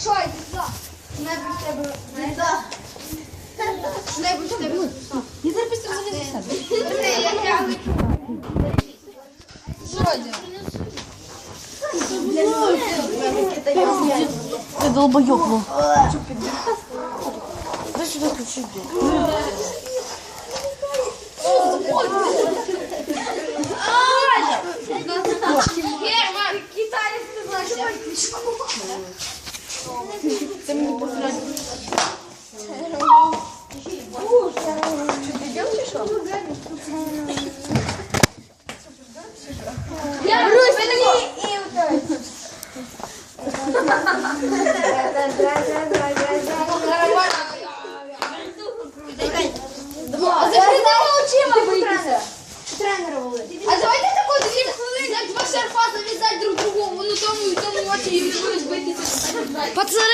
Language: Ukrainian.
Що, йди сюди. Що-небудь в тебе. Що-небудь в тебе. Я зараз залізу в себе. Я тягну. Що, Діна? Ти долбойобло. Дай сюди ключі. Ти. Це мені. Я Русь, і ударь. 不吃了